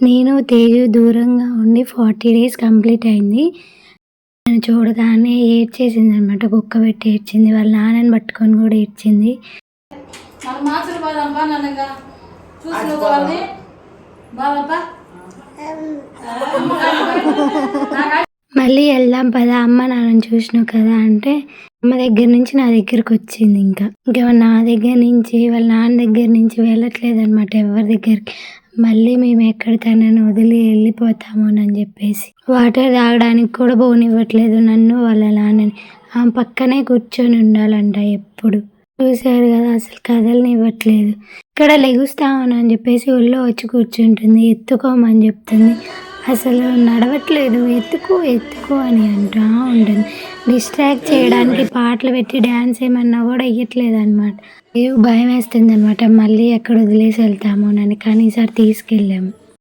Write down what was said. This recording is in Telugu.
నేను తేజు దూరంగా ఉండి ఫార్టీ డేస్ కంప్లీట్ అయింది. నన్ను చూడగానే ఏడ్చేసింది అనమాట కుక్క పెట్టి ఏడ్చింది. వాళ్ళ నాన్నని పట్టుకొని కూడా ఏడ్చింది. చూసిన మళ్ళీ వెళ్దాం పదా అమ్మ నాన్నని చూసినావు కదా అంటే అమ్మ దగ్గర నుంచి నా దగ్గరికి వచ్చింది ఇంకా. ఇంకా నా దగ్గర నుంచి వాళ్ళ నాన్న దగ్గర నుంచి వెళ్ళట్లేదు అనమాట ఎవరి దగ్గరికి. మళ్ళీ మేము ఎక్కడ తనని వదిలి వెళ్ళిపోతాము అని చెప్పేసి. వాటర్ తాగడానికి కూడా పోనివ్వట్లేదు నన్ను వాళ్ళ నాన్నని. ఆమె పక్కనే కూర్చొని ఉండాలంట ఎప్పుడు. చూశారు కదా అసలు కదలనివ్వట్లేదు. ఇక్కడ లెగుస్తామని అని చెప్పేసి ఒళ్ళో వచ్చి కూర్చుంటుంది ఎత్తుకోమని చెప్తుంది. అసలు నడవట్లేదు. ఎత్తుకో ఎత్తుకో అని అంటా ఉంటుంది. డిస్ట్రాక్ట్ చేయడానికి పాటలు పెట్టి డ్యాన్స్ ఏమన్నా కూడా వేయట్లేదు అనమాట భయం వేస్తుంది అనమాట మళ్ళీ ఎక్కడ వదిలేసి వెళ్తామోనని కానీ ఈసారి తీసుకెళ్ళాము.